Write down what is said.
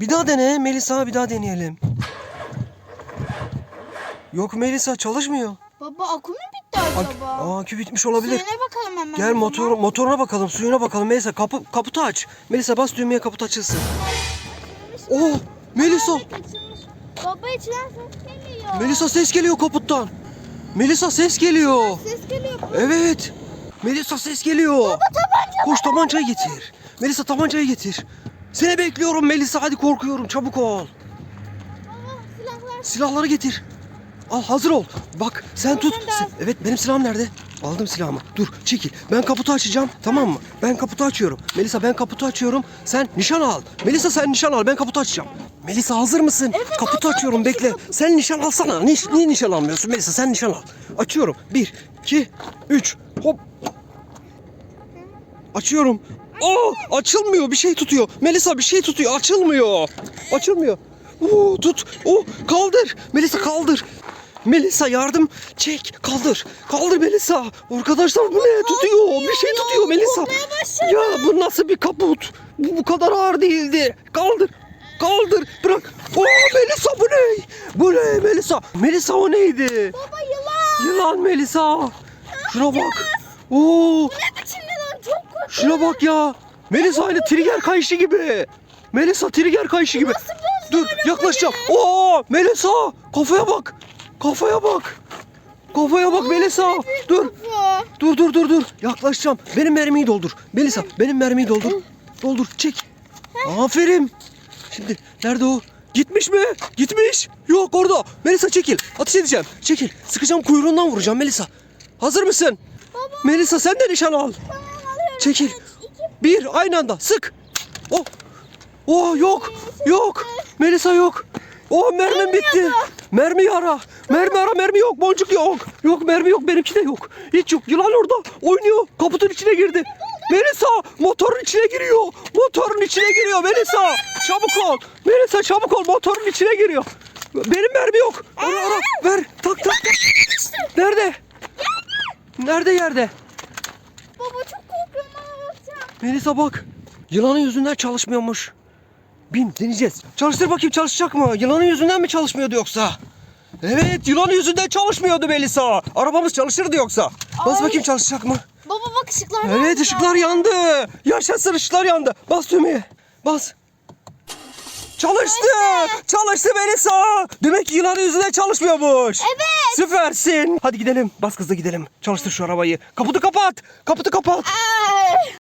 Bir daha dene Melisa bir daha deneyelim. Yok Melisa çalışmıyor. Baba akü mü bitti acaba? Aa, akü bitmiş olabilir. Suyuna bakalım hemen. Gel motor, motoruna bakalım, suyuna bakalım. Melisa kapı, kaputu aç. Melisa bas düğmeye kaput açılsın. Oh Melisa. Baba içinden ses geliyor. Melisa ses geliyor kaputtan. Melisa ses geliyor. Ses geliyor. Baba Evet. Melisa ses geliyor. tabanca. Koş tabancayı getir. Melisa tabancayı getir. Seni bekliyorum Melisa hadi korkuyorum çabuk ol. Baba silahlar. Silahları getir. Al hazır ol. Bak sen Ama tut. al. Sen- evet benim silahım nerede? Aldım silahımı. Dur çekil. Ben kaputu açacağım tamam mı? Ben kaputu açıyorum. Melisa ben kaputu açıyorum. Sen nişan al. Melisa sen nişan al. Ben kaputu açacağım. Melisa hazır mısın? kaputu açıyorum bekle. Sen nişan alsana. Niş, niye nişan almıyorsun Melisa sen nişan al. Açıyorum. Bir, iki, üç. Hop. Açıyorum. Aa, açılmıyor. Bir şey tutuyor. Melisa bir şey tutuyor. Açılmıyor. Açılmıyor. Oo, tut. Oo, kaldır. Melisa kaldır. Melisa yardım. Çek. Kaldır. Kaldır Melisa. Arkadaşlar bu ne? Tutuyor. Bir şey tutuyor Melisa. Ya bu nasıl bir kaput? Bu bu kadar ağır değildi. Kaldır. Kaldır. Bırak. Oo Melisa bu ne? Bu ne Melisa? Melisa o neydi? Baba yılan. Yılan Melisa. Şuna bak. Oo. Ne biçim yılan çok korkunç. Şuna bak ya. Melisa aynı trigger kayışı gibi. Melisa trigger kayışı gibi. Dur yaklaşacağım. Oo Melisa kafaya bak. Kafaya bak. Kafaya bak Melisa. Dur. Baba. Dur dur dur dur. Yaklaşacağım. Benim mermiyi doldur. Melisa benim mermiyi doldur. Doldur çek. Aferin. Şimdi nerede o? Gitmiş mi? Gitmiş. Yok orada. Melisa çekil. Ateş edeceğim. Çekil. Sıkacağım kuyruğundan vuracağım Melisa. Hazır mısın? Baba. Melisa sen de nişan al. Alıyorum. Çekil. Bir aynı anda sık. Oh. Oh yok. Yok. Melisa yok. Oh mermim bitti. Mermi ara. Mermi ara mermi yok. Boncuk yok. Yok mermi yok benimki de yok. Hiç yok. Yılan orada. Oynuyor. Kaputun içine girdi. Melisa motorun içine giriyor. Motorun içine giriyor Melisa. Çabuk ol. Melisa çabuk ol. Motorun içine giriyor. Benim mermi yok. Ara ara. Ver. Tak tak tak. Nerede? Nerede yerde? Baba çok korkuyorum ama bakacağım. Melisa bak. Yılanın yüzünden çalışmıyormuş. Bin deneyeceğiz. Çalıştır bakayım çalışacak mı? Yılanın yüzünden mi çalışmıyordu yoksa? Evet yılanın yüzünden çalışmıyordu Melisa. Arabamız çalışırdı yoksa. Bas Ay. bakayım çalışacak mı? Baba bak ışıklar Evet yandı. ışıklar yandı. Yaşasın ışıklar yandı. Bas düğmeye. Bas. Çalıştı. Çalıştı Melisa. Demek ki yılanın yüzünden çalışmıyormuş. Evet. Süpersin. Hadi gidelim. Bas kızla gidelim. Çalıştır şu arabayı. Kaputu kapat. Kaputu kapat. Ay.